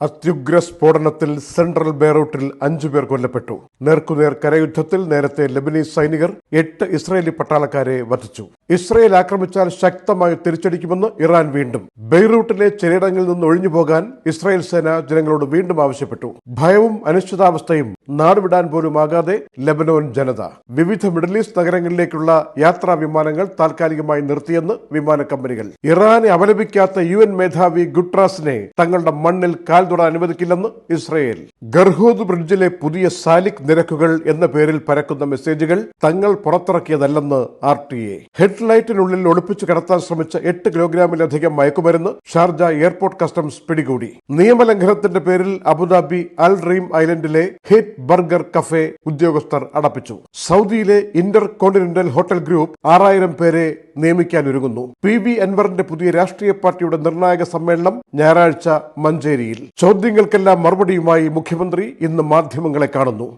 അത്യുഗ്ര സ്ഫോടനത്തിൽ സെൻട്രൽ ബെയ്റൂട്ടിൽ അഞ്ചുപേർ കൊല്ലപ്പെട്ടു. നേർക്കുനേർ കരയുദ്ധത്തിൽ നേരത്തെ ലബനീസ് സൈനികർ എട്ട് ഇസ്രായേലി പട്ടാളക്കാരെ വധിച്ചു. ഇസ്രായേൽ ആക്രമിച്ചാൽ ശക്തമായി തിരിച്ചടിക്കുമെന്ന് ഇറാൻ വീണ്ടും. ബെയ്റൂട്ടിലെ ചിലയിടങ്ങളിൽ നിന്ന് ഒഴിഞ്ഞു പോകാൻ ഇസ്രായേൽ സേന ജനങ്ങളോട് വീണ്ടും ആവശ്യപ്പെട്ടു. ഭയവും അനിശ്ചിതാവസ്ഥയും നാടുവിടാൻ പോലും ആകാതെ ലബനോൻ ജനത. വിവിധ മിഡിൽ ഈസ്റ്റ് നഗരങ്ങളിലേക്കുള്ള യാത്രാ വിമാനങ്ങൾ താൽക്കാലികമായി നിർത്തിയെന്ന് വിമാന കമ്പനികൾ. ഇറാനെ അപലപിക്കാത്ത യു എൻ മേധാവി ഗുട്രാസിനെ തങ്ങളുടെ മണ്ണിൽ കാൽ തൊടാൻ അനുവദിക്കില്ലെന്ന് ഇസ്രയേൽ. ഗർഹൂദ് ബ്രിഡ്ജിലെ പുതിയ സാലിക് നിരക്കുകൾ എന്ന പേരിൽ പരക്കുന്ന മെസ്സേജുകൾ തങ്ങൾ പുറത്തിറക്കിയതല്ലെന്ന് ആർ ടി എ. ഹെഡ്ലൈറ്റിനുള്ളിൽ ഒളിപ്പിച്ചു കടത്താൻ ശ്രമിച്ച എട്ട് കിലോഗ്രാമിലധികം മയക്കുമരുന്ന് ഷാർജ എയർപോർട്ട് കസ്റ്റംസ് പിടികൂടി. നിയമലംഘനത്തിന്റെ പേരിൽ അബുദാബി അൽ റീം ഐലൻഡിലെ ഹിറ്റ് ബർഗർ കഫേ ഉദ്യോഗസ്ഥർ അടപ്പിച്ചു. സൗദിയിലെ ഇന്റർ കോണ്ടിനെന്റൽ ഹോട്ടൽ ഗ്രൂപ്പ് ആറായിരം പേരെ നിയമിക്കാനൊരുങ്ങുന്നു. പി ബി അൻവറിന്റെ പുതിയ രാഷ്ട്രീയ പാർട്ടിയുടെ നിർണായക സമ്മേളനം ഞായറാഴ്ച മഞ്ചേരിയിൽ. ചോദ്യങ്ങൾക്കെല്ലാം മറുപടിയുമായി മുഖ്യമന്ത്രി ഇന്ന് മാധ്യമങ്ങളെ കാണുന്നു.